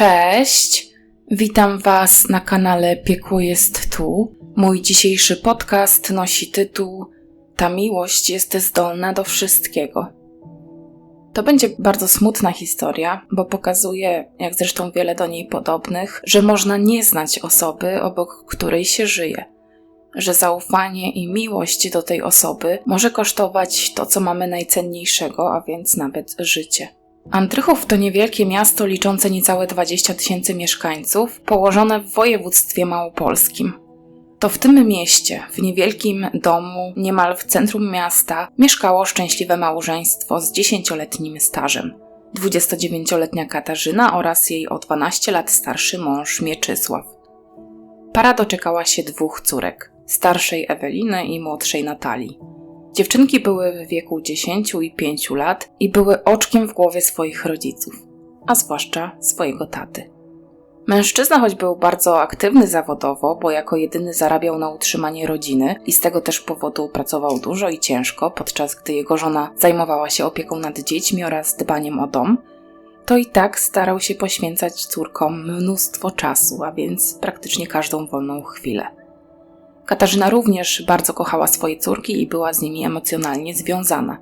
Cześć! Witam Was na kanale Piekło jest tu. Mój dzisiejszy podcast nosi tytuł Ta miłość jest zdolna do wszystkiego. To będzie bardzo smutna historia, bo pokazuje, jak zresztą wiele do niej podobnych, że można nie znać osoby, obok której się żyje. Że zaufanie i miłość do tej osoby może kosztować to, co mamy najcenniejszego, a więc nawet życie. Andrychów to niewielkie miasto liczące niecałe 20 tysięcy mieszkańców, położone w województwie małopolskim. To w tym mieście, w niewielkim domu, niemal w centrum miasta, mieszkało szczęśliwe małżeństwo z dziesięcioletnim stażem. 29-letnia Katarzyna oraz jej o 12 lat starszy mąż Mieczysław. Para doczekała się dwóch córek, starszej Eweliny i młodszej Natalii. Dziewczynki były w wieku 10 i 5 lat i były oczkiem w głowie swoich rodziców, a zwłaszcza swojego taty. Mężczyzna, choć był bardzo aktywny zawodowo, bo jako jedyny zarabiał na utrzymanie rodziny i z tego też powodu pracował dużo i ciężko, podczas gdy jego żona zajmowała się opieką nad dziećmi oraz dbaniem o dom, to i tak starał się poświęcać córkom mnóstwo czasu, a więc praktycznie każdą wolną chwilę. Katarzyna również bardzo kochała swoje córki i była z nimi emocjonalnie związana.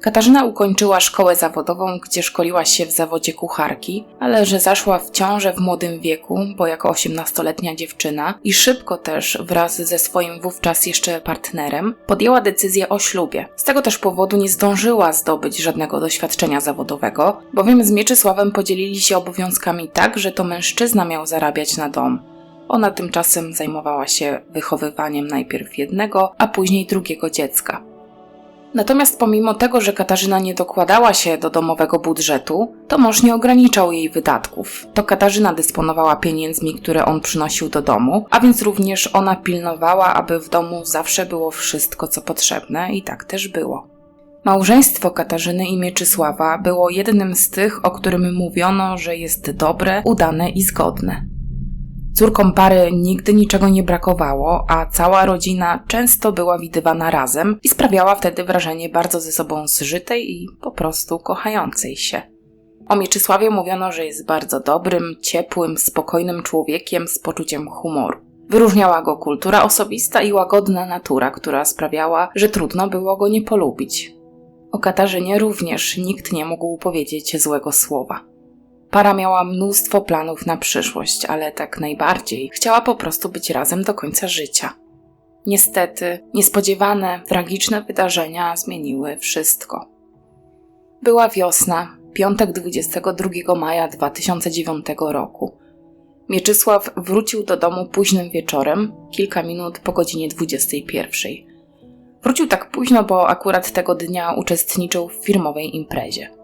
Katarzyna ukończyła szkołę zawodową, gdzie szkoliła się w zawodzie kucharki, ale że zaszła w ciążę w młodym wieku, bo jako osiemnastoletnia dziewczyna i szybko też wraz ze swoim wówczas jeszcze partnerem podjęła decyzję o ślubie. Z tego też powodu nie zdążyła zdobyć żadnego doświadczenia zawodowego, bowiem z Mieczysławem podzielili się obowiązkami tak, że to mężczyzna miał zarabiać na dom. Ona tymczasem zajmowała się wychowywaniem najpierw jednego, a później drugiego dziecka. Natomiast pomimo tego, że Katarzyna nie dokładała się do domowego budżetu, to mąż nie ograniczał jej wydatków. To Katarzyna dysponowała pieniędzmi, które on przynosił do domu, a więc również ona pilnowała, aby w domu zawsze było wszystko, co potrzebne i tak też było. Małżeństwo Katarzyny i Mieczysława było jednym z tych, o którym mówiono, że jest dobre, udane i zgodne. Córkom pary nigdy niczego nie brakowało, a cała rodzina często była widywana razem i sprawiała wtedy wrażenie bardzo ze sobą zżytej i po prostu kochającej się. O Mieczysławie mówiono, że jest bardzo dobrym, ciepłym, spokojnym człowiekiem z poczuciem humoru. Wyróżniała go kultura osobista i łagodna natura, która sprawiała, że trudno było go nie polubić. O Katarzynie również nikt nie mógł powiedzieć złego słowa. Para miała mnóstwo planów na przyszłość, ale tak najbardziej chciała po prostu być razem do końca życia. Niestety, niespodziewane, tragiczne wydarzenia zmieniły wszystko. Była wiosna, piątek 22 maja 2009 roku. Mieczysław wrócił do domu późnym wieczorem, kilka minut po godzinie 21. Wrócił tak późno, bo akurat tego dnia uczestniczył w firmowej imprezie.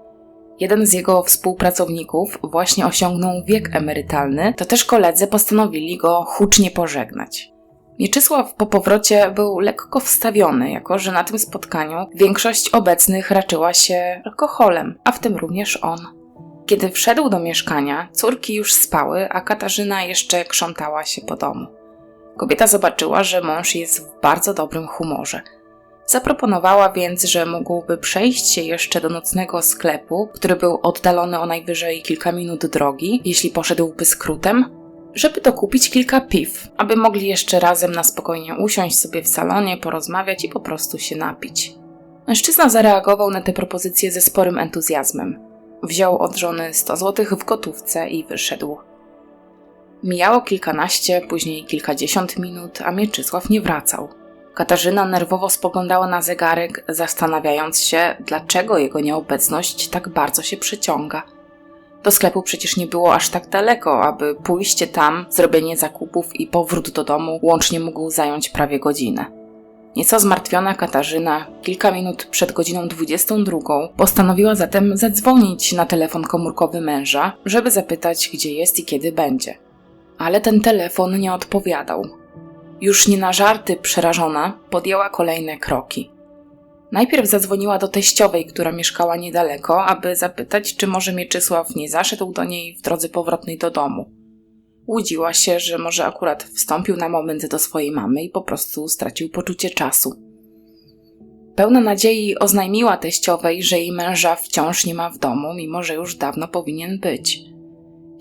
Jeden z jego współpracowników właśnie osiągnął wiek emerytalny, to też koledzy postanowili go hucznie pożegnać. Mieczysław po powrocie był lekko wstawiony, jako że na tym spotkaniu większość obecnych raczyła się alkoholem, a w tym również on. Kiedy wszedł do mieszkania, córki już spały, a Katarzyna jeszcze krzątała się po domu. Kobieta zobaczyła, że mąż jest w bardzo dobrym humorze – Zaproponowała więc, że mógłby przejść się jeszcze do nocnego sklepu, który był oddalony o najwyżej kilka minut drogi, jeśli poszedłby skrótem, żeby dokupić kilka piw, aby mogli jeszcze razem na spokojnie usiąść sobie w salonie, porozmawiać i po prostu się napić. Mężczyzna zareagował na tę propozycję ze sporym entuzjazmem. Wziął od żony 100 złotych w gotówce i wyszedł. Mijało kilkanaście, później kilkadziesiąt minut, a Mieczysław nie wracał. Katarzyna nerwowo spoglądała na zegarek, zastanawiając się, dlaczego jego nieobecność tak bardzo się przyciąga. Do sklepu przecież nie było aż tak daleko, aby pójście tam, zrobienie zakupów i powrót do domu łącznie mógł zająć prawie godzinę. Nieco zmartwiona Katarzyna, kilka minut przed godziną 22, postanowiła zatem zadzwonić na telefon komórkowy męża, żeby zapytać, gdzie jest i kiedy będzie. Ale ten telefon nie odpowiadał. Już nie na żarty przerażona, podjęła kolejne kroki. Najpierw zadzwoniła do teściowej, która mieszkała niedaleko, aby zapytać, czy może Mieczysław nie zaszedł do niej w drodze powrotnej do domu. Łudziła się, że może akurat wstąpił na moment do swojej mamy i po prostu stracił poczucie czasu. Pełna nadziei oznajmiła teściowej, że jej męża wciąż nie ma w domu, mimo że już dawno powinien być.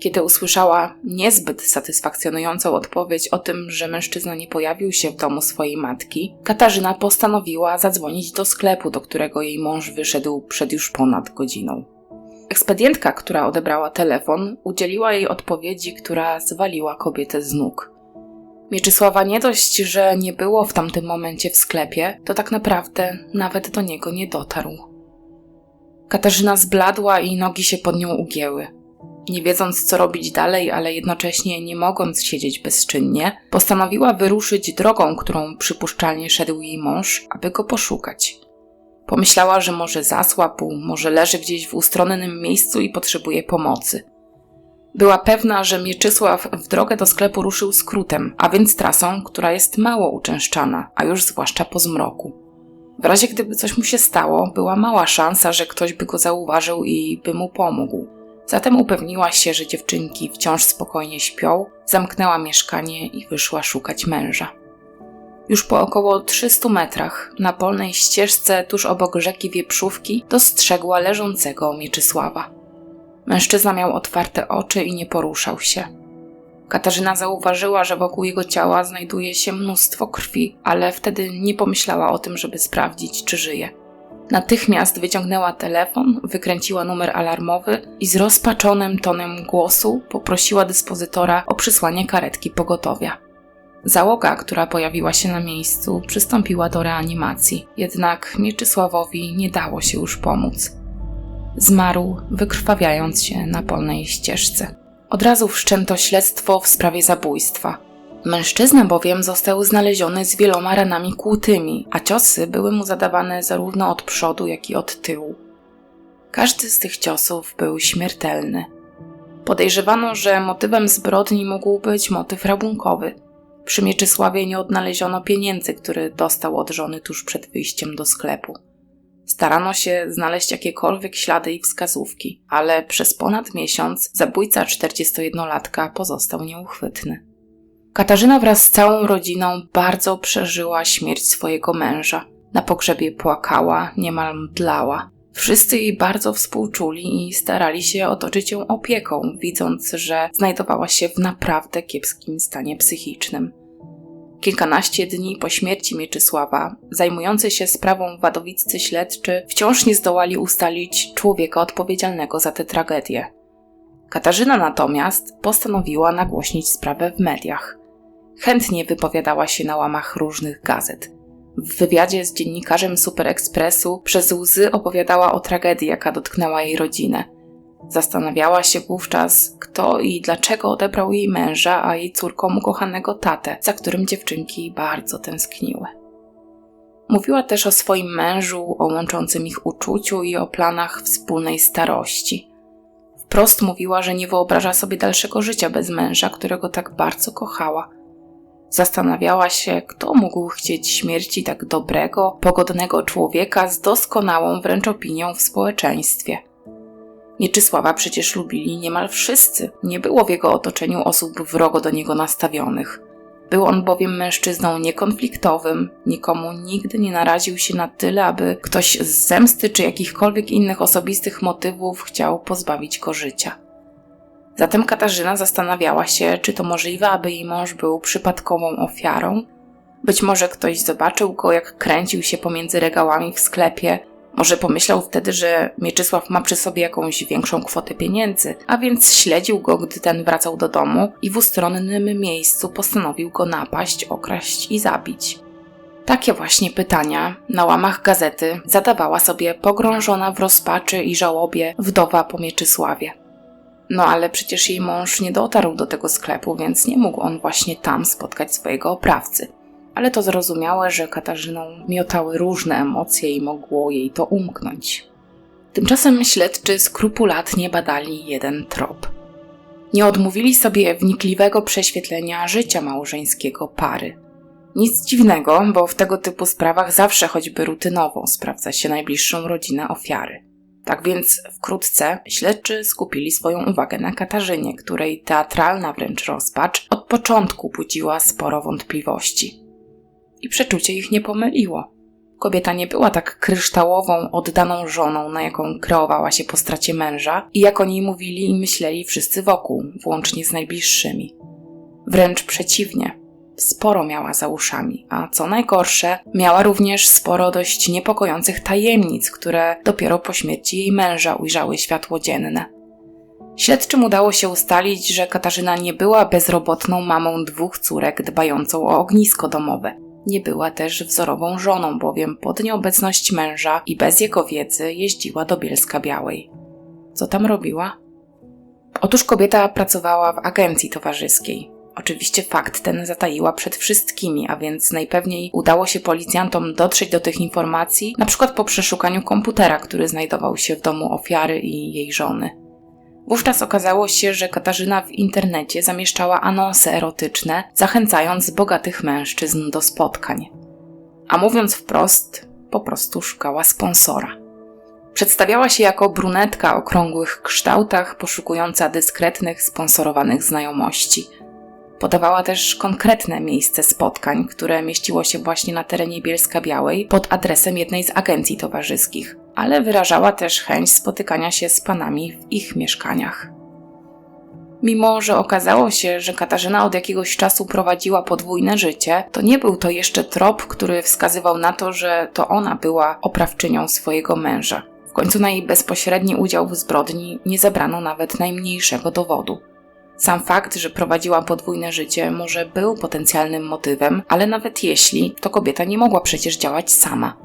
Kiedy usłyszała niezbyt satysfakcjonującą odpowiedź o tym, że mężczyzna nie pojawił się w domu swojej matki, Katarzyna postanowiła zadzwonić do sklepu, do którego jej mąż wyszedł przed już ponad godziną. Ekspedientka, która odebrała telefon, udzieliła jej odpowiedzi, która zwaliła kobietę z nóg. Mieczysława nie dość, że nie było w tamtym momencie w sklepie, to tak naprawdę nawet do niego nie dotarł. Katarzyna zbladła i nogi się pod nią ugięły. Nie wiedząc, co robić dalej, ale jednocześnie nie mogąc siedzieć bezczynnie, postanowiła wyruszyć drogą, którą przypuszczalnie szedł jej mąż, aby go poszukać. Pomyślała, że może zasłabł, może leży gdzieś w ustronnym miejscu i potrzebuje pomocy. Była pewna, że Mieczysław w drogę do sklepu ruszył skrótem, a więc trasą, która jest mało uczęszczana, a już zwłaszcza po zmroku. W razie gdyby coś mu się stało, była mała szansa, że ktoś by go zauważył i by mu pomógł. Zatem upewniła się, że dziewczynki wciąż spokojnie śpią, zamknęła mieszkanie i wyszła szukać męża. Już po około 300 metrach, na polnej ścieżce tuż obok rzeki Wieprzówki, dostrzegła leżącego Mieczysława. Mężczyzna miał otwarte oczy i nie poruszał się. Katarzyna zauważyła, że wokół jego ciała znajduje się mnóstwo krwi, ale wtedy nie pomyślała o tym, żeby sprawdzić, czy żyje. Natychmiast wyciągnęła telefon, wykręciła numer alarmowy i z rozpaczonym tonem głosu poprosiła dyspozytora o przysłanie karetki pogotowia. Załoga, która pojawiła się na miejscu, przystąpiła do reanimacji, jednak Mieczysławowi nie dało się już pomóc. Zmarł, wykrwawiając się na polnej ścieżce. Od razu wszczęto śledztwo w sprawie zabójstwa. Mężczyzna bowiem został znaleziony z wieloma ranami kłutymi, a ciosy były mu zadawane zarówno od przodu, jak i od tyłu. Każdy z tych ciosów był śmiertelny. Podejrzewano, że motywem zbrodni mógł być motyw rabunkowy. Przy Mieczysławie nie odnaleziono pieniędzy, które dostał od żony tuż przed wyjściem do sklepu. Starano się znaleźć jakiekolwiek ślady i wskazówki, ale przez ponad miesiąc zabójca 41-latka pozostał nieuchwytny. Katarzyna wraz z całą rodziną bardzo przeżyła śmierć swojego męża. Na pogrzebie płakała, niemal mdlała. Wszyscy jej bardzo współczuli i starali się otoczyć ją opieką, widząc, że znajdowała się w naprawdę kiepskim stanie psychicznym. Kilkanaście dni po śmierci Mieczysława, zajmujący się sprawą wadowiccy śledczy wciąż nie zdołali ustalić człowieka odpowiedzialnego za tę tragedię. Katarzyna natomiast postanowiła nagłośnić sprawę w mediach. Chętnie wypowiadała się na łamach różnych gazet. W wywiadzie z dziennikarzem Super Expressu przez łzy opowiadała o tragedii, jaka dotknęła jej rodzinę. Zastanawiała się wówczas, kto i dlaczego odebrał jej męża, a jej córkom ukochanego tatę, za którym dziewczynki bardzo tęskniły. Mówiła też o swoim mężu, o łączącym ich uczuciu i o planach wspólnej starości. Wprost mówiła, że nie wyobraża sobie dalszego życia bez męża, którego tak bardzo kochała – Zastanawiała się, kto mógł chcieć śmierci tak dobrego, pogodnego człowieka z doskonałą wręcz opinią w społeczeństwie. Mieczysława przecież lubili niemal wszyscy, nie było w jego otoczeniu osób wrogo do niego nastawionych. Był on bowiem mężczyzną niekonfliktowym, nikomu nigdy nie naraził się na tyle, aby ktoś z zemsty czy jakichkolwiek innych osobistych motywów chciał pozbawić go życia. Zatem Katarzyna zastanawiała się, czy to możliwe, aby jej mąż był przypadkową ofiarą. Być może ktoś zobaczył go, jak kręcił się pomiędzy regałami w sklepie. Może pomyślał wtedy, że Mieczysław ma przy sobie jakąś większą kwotę pieniędzy, a więc śledził go, gdy ten wracał do domu i w ustronnym miejscu postanowił go napaść, okraść i zabić. Takie właśnie pytania na łamach gazety zadawała sobie pogrążona w rozpaczy i żałobie wdowa po Mieczysławie. No ale przecież jej mąż nie dotarł do tego sklepu, więc nie mógł on właśnie tam spotkać swojego oprawcy. Ale to zrozumiałe, że Katarzyną miotały różne emocje i mogło jej to umknąć. Tymczasem śledczy skrupulatnie badali jeden trop. Nie odmówili sobie wnikliwego prześwietlenia życia małżeńskiego pary. Nic dziwnego, bo w tego typu sprawach zawsze choćby rutynowo sprawdza się najbliższą rodzinę ofiary. Tak więc wkrótce śledczy skupili swoją uwagę na Katarzynie, której teatralna wręcz rozpacz od początku budziła sporo wątpliwości. I przeczucie ich nie pomyliło. kobieta nie była tak kryształową, oddaną żoną, na jaką kreowała się po stracie męża i jak o niej mówili i myśleli wszyscy wokół, włącznie z najbliższymi. Wręcz przeciwnie, sporo miała za uszami, a co najgorsze, miała również sporo dość niepokojących tajemnic, które dopiero po śmierci jej męża ujrzały światło dzienne. Śledczym udało się ustalić, że Katarzyna nie była bezrobotną mamą dwóch córek dbającą o ognisko domowe. Nie była też wzorową żoną, bowiem pod nieobecność męża i bez jego wiedzy jeździła do Bielska Białej. Co tam robiła? Otóż kobieta pracowała w agencji towarzyskiej. Oczywiście fakt ten zataiła przed wszystkimi, a więc najpewniej udało się policjantom dotrzeć do tych informacji, na przykład po przeszukaniu komputera, który znajdował się w domu ofiary i jej żony. Wówczas okazało się, że Katarzyna w internecie zamieszczała anonsy erotyczne, zachęcając bogatych mężczyzn do spotkań. A mówiąc wprost, po prostu szukała sponsora. Przedstawiała się jako brunetka o okrągłych kształtach, poszukująca dyskretnych, sponsorowanych znajomości – Podawała też konkretne miejsce spotkań, które mieściło się właśnie na terenie Bielska Białej pod adresem jednej z agencji towarzyskich, ale wyrażała też chęć spotykania się z panami w ich mieszkaniach. Mimo, że okazało się, że Katarzyna od jakiegoś czasu prowadziła podwójne życie, to nie był to jeszcze trop, który wskazywał na to, że to ona była oprawczynią swojego męża. W końcu na jej bezpośredni udział w zbrodni nie zebrano nawet najmniejszego dowodu. Sam fakt, że prowadziła podwójne życie, może był potencjalnym motywem, ale nawet jeśli, to kobieta nie mogła przecież działać sama.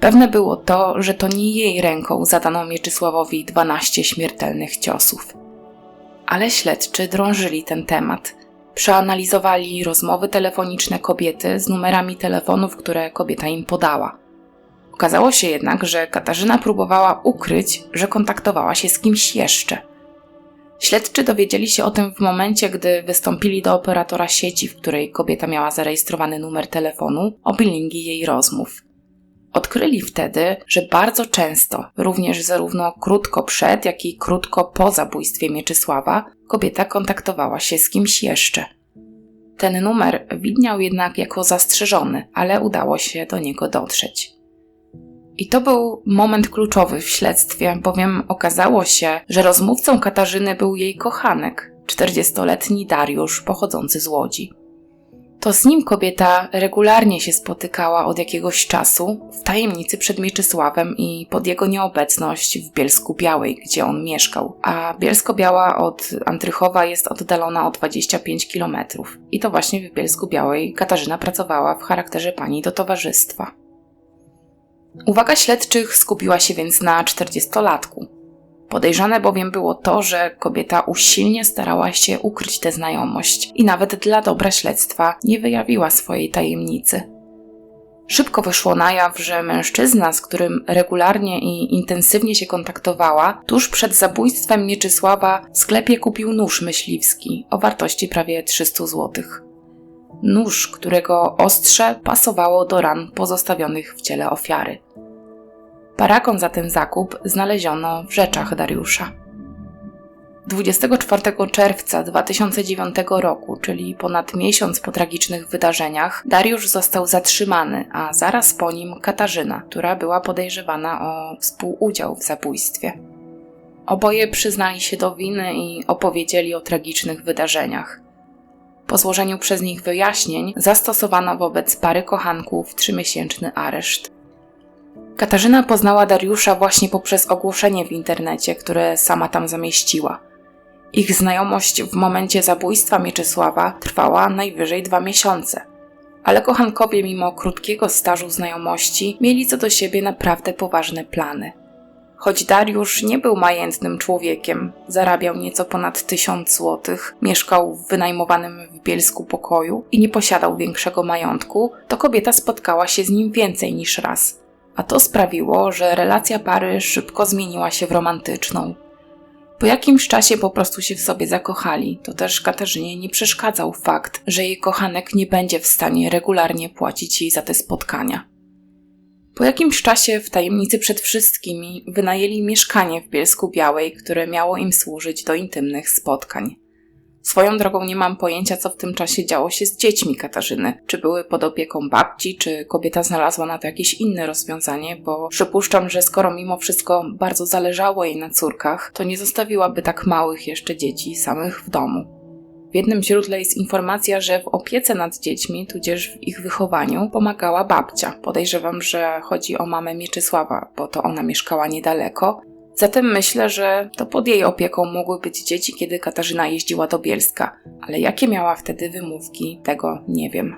Pewne było to, że to nie jej ręką zadano Mieczysławowi 12 śmiertelnych ciosów. Ale śledczy drążyli ten temat. Przeanalizowali rozmowy telefoniczne kobiety z numerami telefonów, które kobieta im podała. Okazało się jednak, że Katarzyna próbowała ukryć, że kontaktowała się z kimś jeszcze – Śledczy dowiedzieli się o tym w momencie, gdy wystąpili do operatora sieci, w której kobieta miała zarejestrowany numer telefonu, o bilingi jej rozmów. Odkryli wtedy, że bardzo często, również zarówno krótko przed, jak i krótko po zabójstwie Mieczysława, kobieta kontaktowała się z kimś jeszcze. Ten numer widniał jednak jako zastrzeżony, ale udało się do niego dotrzeć. I to był moment kluczowy w śledztwie, bowiem okazało się, że rozmówcą Katarzyny był jej kochanek, 40-letni Dariusz, pochodzący z Łodzi. To z nim kobieta regularnie się spotykała od jakiegoś czasu w tajemnicy przed Mieczysławem i pod jego nieobecność w Bielsku Białej, gdzie on mieszkał. A Bielsko-Biała od Antrychowa jest oddalona o 25 kilometrów. I to właśnie w Bielsku Białej Katarzyna pracowała w charakterze pani do towarzystwa. Uwaga śledczych skupiła się więc na czterdziestolatku. Podejrzane bowiem było to, że kobieta usilnie starała się ukryć tę znajomość i nawet dla dobra śledztwa nie wyjawiła swojej tajemnicy. Szybko wyszło na jaw, że mężczyzna, z którym regularnie i intensywnie się kontaktowała, tuż przed zabójstwem Mieczysława w sklepie kupił nóż myśliwski o wartości prawie 300 złotych nóż, którego ostrze pasowało do ran pozostawionych w ciele ofiary. Paragon za ten zakup znaleziono w rzeczach Dariusza. 24 czerwca 2009 roku, czyli ponad miesiąc po tragicznych wydarzeniach, Dariusz został zatrzymany, a zaraz po nim Katarzyna, która była podejrzewana o współudział w zabójstwie. Oboje przyznali się do winy i opowiedzieli o tragicznych wydarzeniach. Po złożeniu przez nich wyjaśnień zastosowano wobec pary kochanków trzymiesięczny areszt. Katarzyna poznała Dariusza właśnie poprzez ogłoszenie w internecie, które sama tam zamieściła. Ich znajomość w momencie zabójstwa Mieczysława trwała najwyżej dwa miesiące. Ale kochankowie, mimo krótkiego stażu znajomości, mieli co do siebie naprawdę poważne plany. Choć Dariusz nie był majętnym człowiekiem, zarabiał nieco ponad tysiąc złotych, mieszkał w wynajmowanym w Bielsku pokoju i nie posiadał większego majątku, to kobieta spotkała się z nim więcej niż raz. A to sprawiło, że relacja pary szybko zmieniła się w romantyczną. Po jakimś czasie po prostu się w sobie zakochali. To też Katarzynie nie przeszkadzał fakt, że jej kochanek nie będzie w stanie regularnie płacić jej za te spotkania. Po jakimś czasie w tajemnicy przed wszystkimi wynajęli mieszkanie w Bielsku Białej, które miało im służyć do intymnych spotkań. Swoją drogą nie mam pojęcia, co w tym czasie działo się z dziećmi Katarzyny. Czy były pod opieką babci, czy kobieta znalazła na to jakieś inne rozwiązanie, bo przypuszczam, że skoro mimo wszystko bardzo zależało jej na córkach, to nie zostawiłaby tak małych jeszcze dzieci samych w domu. W jednym źródle jest informacja, że w opiece nad dziećmi, tudzież w ich wychowaniu, pomagała babcia. Podejrzewam, że chodzi o mamę Mieczysława, bo to ona mieszkała niedaleko. Zatem myślę, że to pod jej opieką mogły być dzieci, kiedy Katarzyna jeździła do Bielska, ale jakie miała wtedy wymówki, tego nie wiem.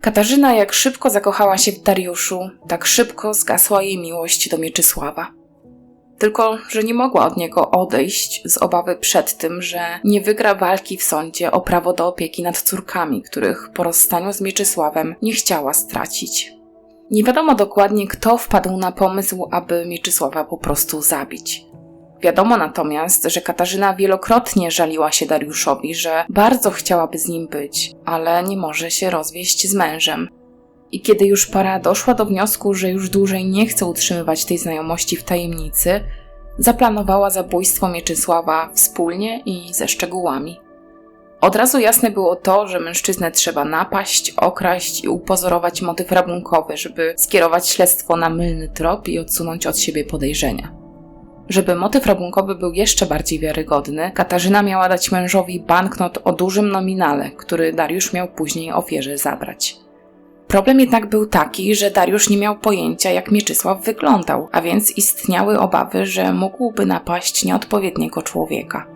Katarzyna jak szybko zakochała się w Dariuszu, tak szybko zgasła jej miłość do Mieczysława. Tylko, że nie mogła od niego odejść z obawy przed tym, że nie wygra walki w sądzie o prawo do opieki nad córkami, których po rozstaniu z Mieczysławem nie chciała stracić. Nie wiadomo dokładnie, kto wpadł na pomysł, aby Mieczysława po prostu zabić. Wiadomo natomiast, że Katarzyna wielokrotnie żaliła się Dariuszowi, że bardzo chciałaby z nim być, ale nie może się rozwieść z mężem. I kiedy już para doszła do wniosku, że już dłużej nie chce utrzymywać tej znajomości w tajemnicy, zaplanowała zabójstwo Mieczysława wspólnie i ze szczegółami. Od razu jasne było to, że mężczyznę trzeba napaść, okraść i upozorować motyw rabunkowy, żeby skierować śledztwo na mylny trop i odsunąć od siebie podejrzenia. Żeby motyw rabunkowy był jeszcze bardziej wiarygodny, Katarzyna miała dać mężowi banknot o dużym nominale, który Dariusz miał później ofierze zabrać. Problem jednak był taki, że Dariusz nie miał pojęcia, jak Mieczysław wyglądał, a więc istniały obawy, że mógłby napaść nieodpowiedniego człowieka.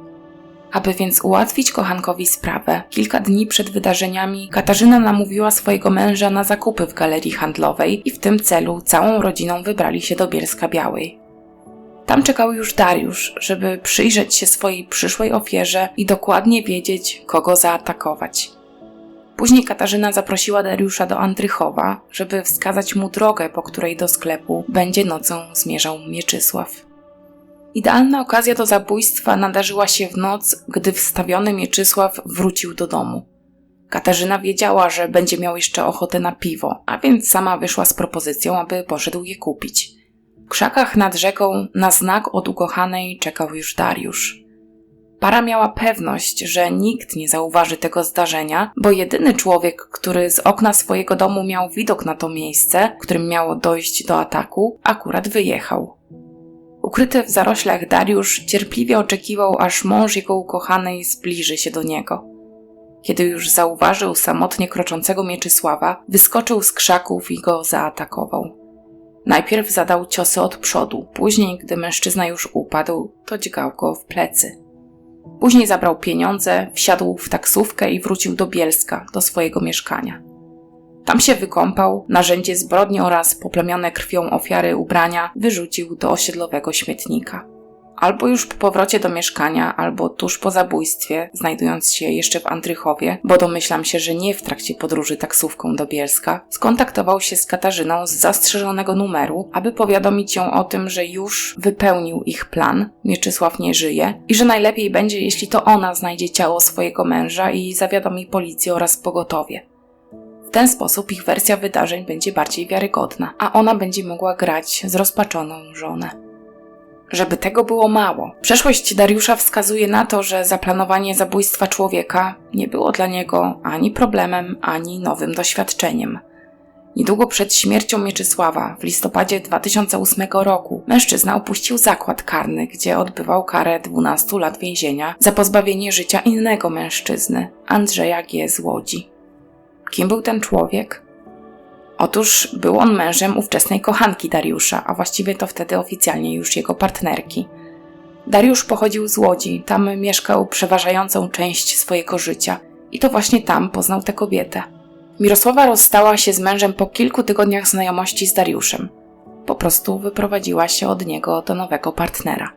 Aby więc ułatwić kochankowi sprawę, kilka dni przed wydarzeniami Katarzyna namówiła swojego męża na zakupy w galerii handlowej i w tym celu całą rodziną wybrali się do Bielska Białej. Tam czekał już Dariusz, żeby przyjrzeć się swojej przyszłej ofierze i dokładnie wiedzieć, kogo zaatakować. Później Katarzyna zaprosiła Dariusza do Andrychowa, żeby wskazać mu drogę, po której do sklepu będzie nocą zmierzał Mieczysław. Idealna okazja do zabójstwa nadarzyła się w noc, gdy wstawiony Mieczysław wrócił do domu. Katarzyna wiedziała, że będzie miał jeszcze ochotę na piwo, a więc sama wyszła z propozycją, aby poszedł je kupić. W krzakach nad rzeką na znak od ukochanej czekał już Dariusz. Para miała pewność, że nikt nie zauważy tego zdarzenia, bo jedyny człowiek, który z okna swojego domu miał widok na to miejsce, w którym miało dojść do ataku, akurat wyjechał. Ukryty w zaroślach Dariusz cierpliwie oczekiwał, aż mąż jego ukochanej zbliży się do niego. Kiedy już zauważył samotnie kroczącego Mieczysława, wyskoczył z krzaków i go zaatakował. Najpierw zadał ciosy od przodu, później, gdy mężczyzna już upadł, to dźgał go w plecy. Później zabrał pieniądze, wsiadł w taksówkę i wrócił do Bielska, do swojego mieszkania. Tam się wykąpał, narzędzie zbrodni oraz poplamione krwią ofiary ubrania wyrzucił do osiedlowego śmietnika. Albo już po powrocie do mieszkania, albo tuż po zabójstwie, znajdując się jeszcze w Andrychowie, bo domyślam się, że nie w trakcie podróży taksówką do Bielska, skontaktował się z Katarzyną z zastrzeżonego numeru, aby powiadomić ją o tym, że już wypełnił ich plan, Mieczysław nie żyje i że najlepiej będzie, jeśli to ona znajdzie ciało swojego męża i zawiadomi policję oraz pogotowie. W ten sposób ich wersja wydarzeń będzie bardziej wiarygodna, a ona będzie mogła grać z rozpaczoną żonę. Żeby tego było mało, przeszłość Dariusza wskazuje na to, że zaplanowanie zabójstwa człowieka nie było dla niego ani problemem, ani nowym doświadczeniem. Niedługo przed śmiercią Mieczysława, w listopadzie 2008 roku, mężczyzna opuścił zakład karny, gdzie odbywał karę 12 lat więzienia za pozbawienie życia innego mężczyzny, Andrzeja G. z Łodzi. Kim był ten człowiek? Otóż był on mężem ówczesnej kochanki Dariusza, a właściwie to wtedy oficjalnie już jego partnerki. Dariusz pochodził z Łodzi, tam mieszkał przeważającą część swojego życia i to właśnie tam poznał tę kobietę. Mirosława rozstała się z mężem po kilku tygodniach znajomości z Dariuszem. Po prostu wyprowadziła się od niego do nowego partnera.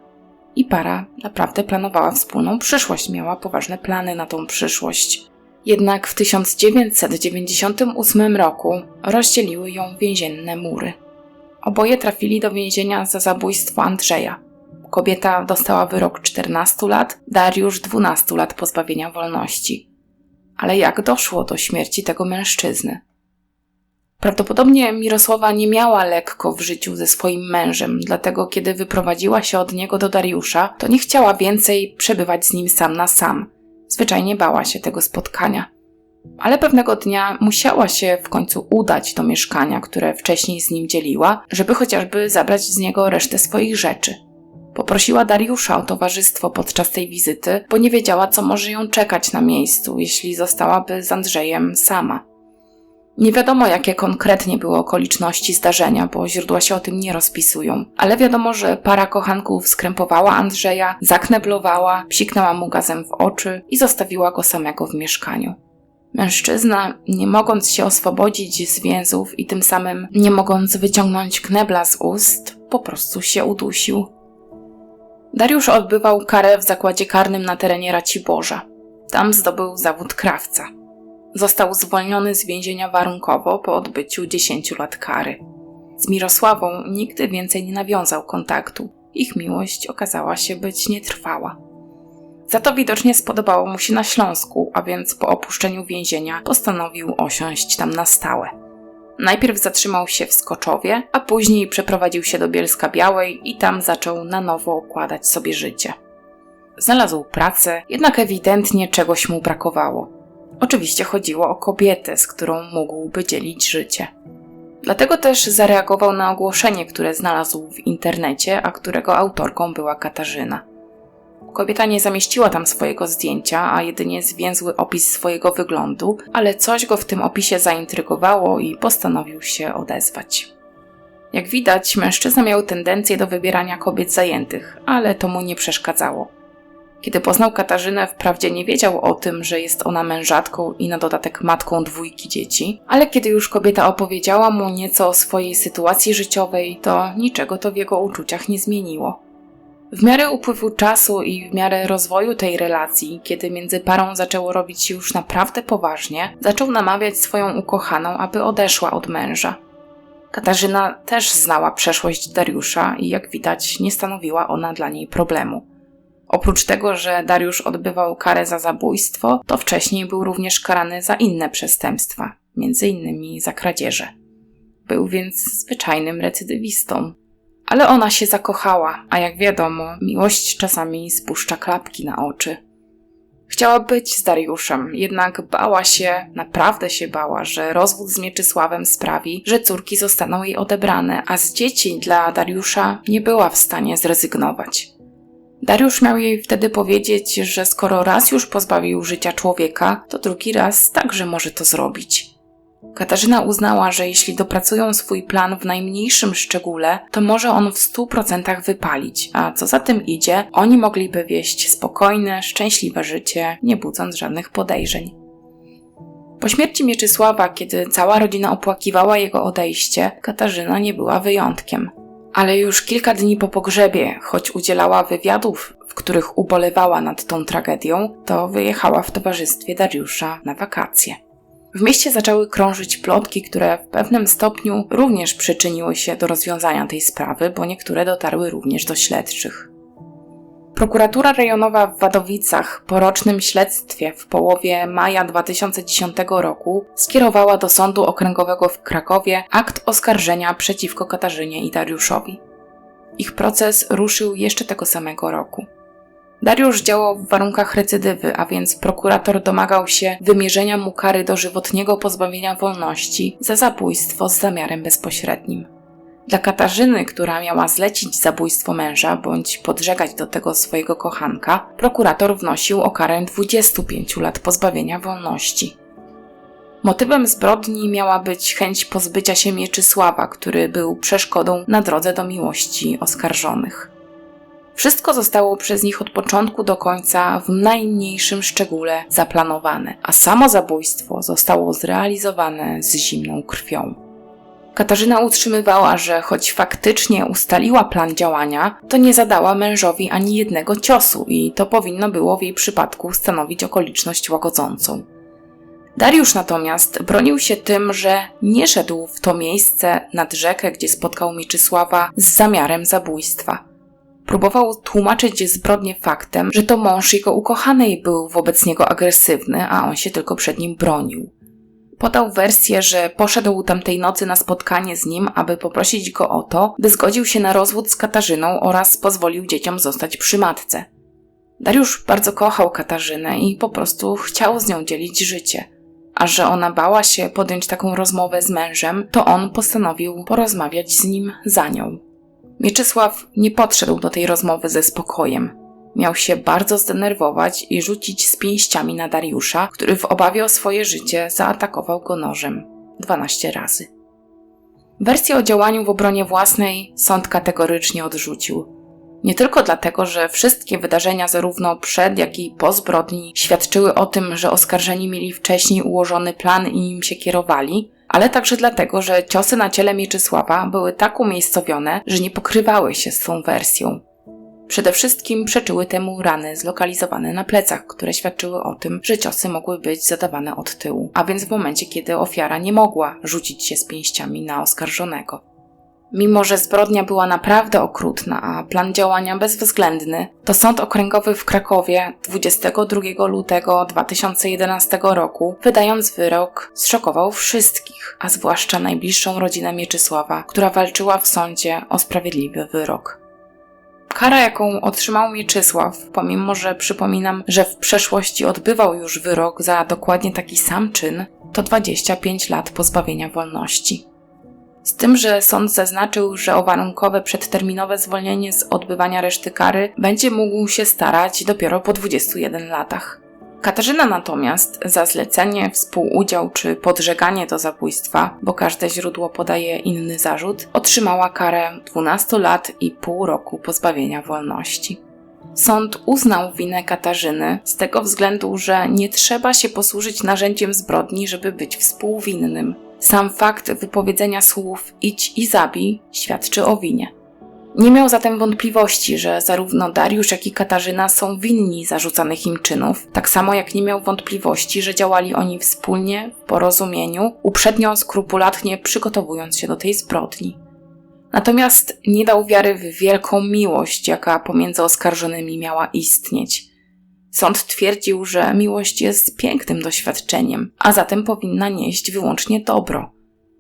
I para naprawdę planowała wspólną przyszłość, miała poważne plany na tą przyszłość. Jednak w 1998 roku rozdzieliły ją więzienne mury. Oboje trafili do więzienia za zabójstwo Andrzeja. Kobieta dostała wyrok 14 lat, Dariusz 12 lat pozbawienia wolności. Ale jak doszło do śmierci tego mężczyzny? Prawdopodobnie Mirosława nie miała lekko w życiu ze swoim mężem, dlatego kiedy wyprowadziła się od niego do Dariusza, to nie chciała więcej przebywać z nim sam na sam. Zwyczajnie bała się tego spotkania. Ale pewnego dnia musiała się w końcu udać do mieszkania, które wcześniej z nim dzieliła, żeby chociażby zabrać z niego resztę swoich rzeczy. Poprosiła Dariusza o towarzystwo podczas tej wizyty, bo nie wiedziała, co może ją czekać na miejscu, jeśli zostałaby z Andrzejem sama. Nie wiadomo, jakie konkretnie były okoliczności zdarzenia, bo źródła się o tym nie rozpisują, ale wiadomo, że para kochanków skrępowała Andrzeja, zakneblowała, psiknęła mu gazem w oczy i zostawiła go samego w mieszkaniu. Mężczyzna, nie mogąc się oswobodzić z więzów i tym samym nie mogąc wyciągnąć knebla z ust, po prostu się udusił. Dariusz odbywał karę w zakładzie karnym na terenie Raciborza. Tam zdobył zawód krawca. Został zwolniony z więzienia warunkowo po odbyciu 10 lat kary. Z Mirosławą nigdy więcej nie nawiązał kontaktu. Ich miłość okazała się być nietrwała. Za to widocznie spodobało mu się na Śląsku, a więc po opuszczeniu więzienia postanowił osiąść tam na stałe. Najpierw zatrzymał się w Skoczowie, a później przeprowadził się do Bielska Białej i tam zaczął na nowo układać sobie życie. Znalazł pracę, jednak ewidentnie czegoś mu brakowało. Oczywiście chodziło o kobietę, z którą mógłby dzielić życie. Dlatego też zareagował na ogłoszenie, które znalazł w internecie, a którego autorką była Katarzyna. Kobieta nie zamieściła tam swojego zdjęcia, a jedynie zwięzły opis swojego wyglądu, ale coś go w tym opisie zaintrygowało i postanowił się odezwać. Jak widać, mężczyzna miał tendencję do wybierania kobiet zajętych, ale to mu nie przeszkadzało. Kiedy poznał Katarzynę, wprawdzie nie wiedział o tym, że jest ona mężatką i na dodatek matką dwójki dzieci, ale kiedy już kobieta opowiedziała mu nieco o swojej sytuacji życiowej, to niczego to w jego uczuciach nie zmieniło. W miarę upływu czasu i w miarę rozwoju tej relacji, kiedy między parą zaczęło robić się już naprawdę poważnie, zaczął namawiać swoją ukochaną, aby odeszła od męża. Katarzyna też znała przeszłość Dariusza i jak widać nie stanowiła ona dla niej problemu. Oprócz tego, że Dariusz odbywał karę za zabójstwo, to wcześniej był również karany za inne przestępstwa, między innymi za kradzieże. Był więc zwyczajnym recydywistą. Ale ona się zakochała, a jak wiadomo, miłość czasami spuszcza klapki na oczy. Chciała być z Dariuszem, jednak bała się, naprawdę się bała, że rozwód z Mieczysławem sprawi, że córki zostaną jej odebrane, a z dzieci dla Dariusza nie była w stanie zrezygnować. Dariusz miał jej wtedy powiedzieć, że skoro raz już pozbawił życia człowieka, to drugi raz także może to zrobić. Katarzyna uznała, że jeśli dopracują swój plan w najmniejszym szczególe, to może on w stu procentach wypalić, a co za tym idzie, oni mogliby wieść spokojne, szczęśliwe życie, nie budząc żadnych podejrzeń. Po śmierci Mieczysława, kiedy cała rodzina opłakiwała jego odejście, Katarzyna nie była wyjątkiem. Ale już kilka dni po pogrzebie, choć udzielała wywiadów, w których ubolewała nad tą tragedią, to wyjechała w towarzystwie Dariusza na wakacje. W mieście zaczęły krążyć plotki, które w pewnym stopniu również przyczyniły się do rozwiązania tej sprawy, bo niektóre dotarły również do śledczych. Prokuratura rejonowa w Wadowicach po rocznym śledztwie w połowie maja 2010 roku skierowała do Sądu Okręgowego w Krakowie akt oskarżenia przeciwko Katarzynie i Dariuszowi. Ich proces ruszył jeszcze tego samego roku. Dariusz działał w warunkach recydywy, a więc prokurator domagał się wymierzenia mu kary dożywotniego pozbawienia wolności za zabójstwo z zamiarem bezpośrednim. Dla Katarzyny, która miała zlecić zabójstwo męża bądź podżegać do tego swojego kochanka, prokurator wnosił o karę 25 lat pozbawienia wolności. Motywem zbrodni miała być chęć pozbycia się Mieczysława, który był przeszkodą na drodze do miłości oskarżonych. Wszystko zostało przez nich od początku do końca w najmniejszym szczególe zaplanowane, a samo zabójstwo zostało zrealizowane z zimną krwią. Katarzyna utrzymywała, że choć faktycznie ustaliła plan działania, to nie zadała mężowi ani jednego ciosu i to powinno było w jej przypadku stanowić okoliczność łagodzącą. Dariusz natomiast bronił się tym, że nie szedł w to miejsce nad rzekę, gdzie spotkał Mieczysława z zamiarem zabójstwa – Próbował tłumaczyć zbrodnię faktem, że to mąż jego ukochanej był wobec niego agresywny, a on się tylko przed nim bronił. Podał wersję, że poszedł tamtej nocy na spotkanie z nim, aby poprosić go o to, by zgodził się na rozwód z Katarzyną oraz pozwolił dzieciom zostać przy matce. Dariusz bardzo kochał Katarzynę i po prostu chciał z nią dzielić życie. A że ona bała się podjąć taką rozmowę z mężem, to on postanowił porozmawiać z nim za nią. Mieczysław nie podszedł do tej rozmowy ze spokojem. Miał się bardzo zdenerwować i rzucić z pięściami na Dariusza, który w obawie o swoje życie zaatakował go nożem 12 razy. Wersję o działaniu w obronie własnej sąd kategorycznie odrzucił. Nie tylko dlatego, że wszystkie wydarzenia, zarówno przed, jak i po zbrodni, świadczyły o tym, że oskarżeni mieli wcześniej ułożony plan i nim się kierowali, ale także dlatego, że ciosy na ciele Mieczysława były tak umiejscowione, że nie pokrywały się z tą wersją. Przede wszystkim przeczyły temu rany zlokalizowane na plecach, które świadczyły o tym, że ciosy mogły być zadawane od tyłu, a więc w momencie, kiedy ofiara nie mogła rzucić się z pięściami na oskarżonego. Mimo, że zbrodnia była naprawdę okrutna, a plan działania bezwzględny, to Sąd Okręgowy w Krakowie 22 lutego 2011 roku, wydając wyrok, zszokował wszystkich, a zwłaszcza najbliższą rodzinę Mieczysława, która walczyła w sądzie o sprawiedliwy wyrok. Kara, jaką otrzymał Mieczysław, pomimo że przypominam, że w przeszłości odbywał już wyrok za dokładnie taki sam czyn, to 25 lat pozbawienia wolności. Z tym, że sąd zaznaczył, że o warunkowe przedterminowe zwolnienie z odbywania reszty kary będzie mógł się starać dopiero po 21 latach. Katarzyna natomiast za zlecenie, współudział czy podżeganie do zabójstwa, bo każde źródło podaje inny zarzut, otrzymała karę 12 lat i pół roku pozbawienia wolności. Sąd uznał winę Katarzyny z tego względu, że nie trzeba się posłużyć narzędziem zbrodni, żeby być współwinnym. Sam fakt wypowiedzenia słów idź i zabij świadczy o winie. Nie miał zatem wątpliwości, że zarówno Dariusz, jak i Katarzyna są winni zarzucanych im czynów, tak samo jak nie miał wątpliwości, że działali oni wspólnie, w porozumieniu, uprzednio skrupulatnie przygotowując się do tej zbrodni. Natomiast nie dał wiary w wielką miłość, jaka pomiędzy oskarżonymi miała istnieć – Sąd twierdził, że miłość jest pięknym doświadczeniem, a zatem powinna nieść wyłącznie dobro.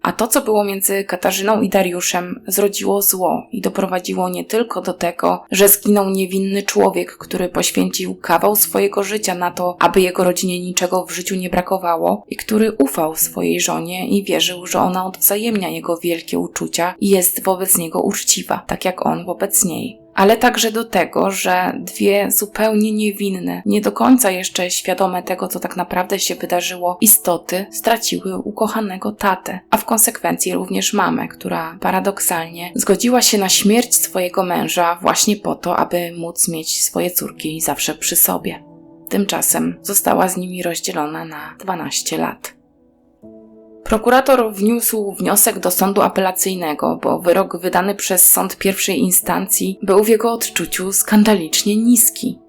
A to, co było między Katarzyną i Dariuszem, zrodziło zło i doprowadziło nie tylko do tego, że zginął niewinny człowiek, który poświęcił kawał swojego życia na to, aby jego rodzinie niczego w życiu nie brakowało, i który ufał swojej żonie i wierzył, że ona odwzajemnia jego wielkie uczucia i jest wobec niego uczciwa, tak jak on wobec niej ale także do tego, że dwie zupełnie niewinne, nie do końca jeszcze świadome tego, co tak naprawdę się wydarzyło, istoty straciły ukochanego tatę, a w konsekwencji również mamę, która paradoksalnie zgodziła się na śmierć swojego męża właśnie po to, aby móc mieć swoje córki zawsze przy sobie. Tymczasem została z nimi rozdzielona na 12 lat. Prokurator wniósł wniosek do sądu apelacyjnego, bo wyrok wydany przez sąd pierwszej instancji był w jego odczuciu skandalicznie niski.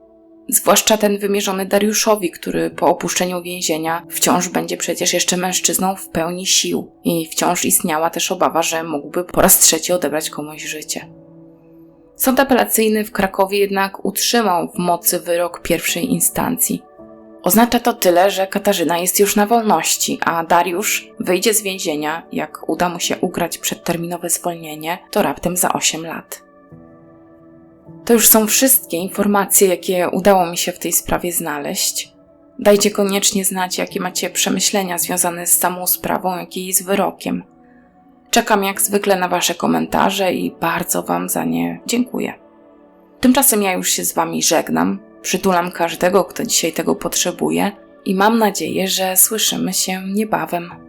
Zwłaszcza ten wymierzony Dariuszowi, który po opuszczeniu więzienia wciąż będzie przecież jeszcze mężczyzną w pełni sił i wciąż istniała też obawa, że mógłby po raz trzeci odebrać komuś życie. Sąd apelacyjny w Krakowie jednak utrzymał w mocy wyrok pierwszej instancji – Oznacza to tyle, że Katarzyna jest już na wolności, a Dariusz wyjdzie z więzienia, jak uda mu się ugrać przedterminowe zwolnienie, to raptem za 8 lat. To już są wszystkie informacje, jakie udało mi się w tej sprawie znaleźć. Dajcie koniecznie znać, jakie macie przemyślenia związane z samą sprawą, jak i z wyrokiem. Czekam jak zwykle na Wasze komentarze i bardzo Wam za nie dziękuję. Tymczasem ja już się z Wami żegnam. Przytulam każdego, kto dzisiaj tego potrzebuje i mam nadzieję, że słyszymy się niebawem.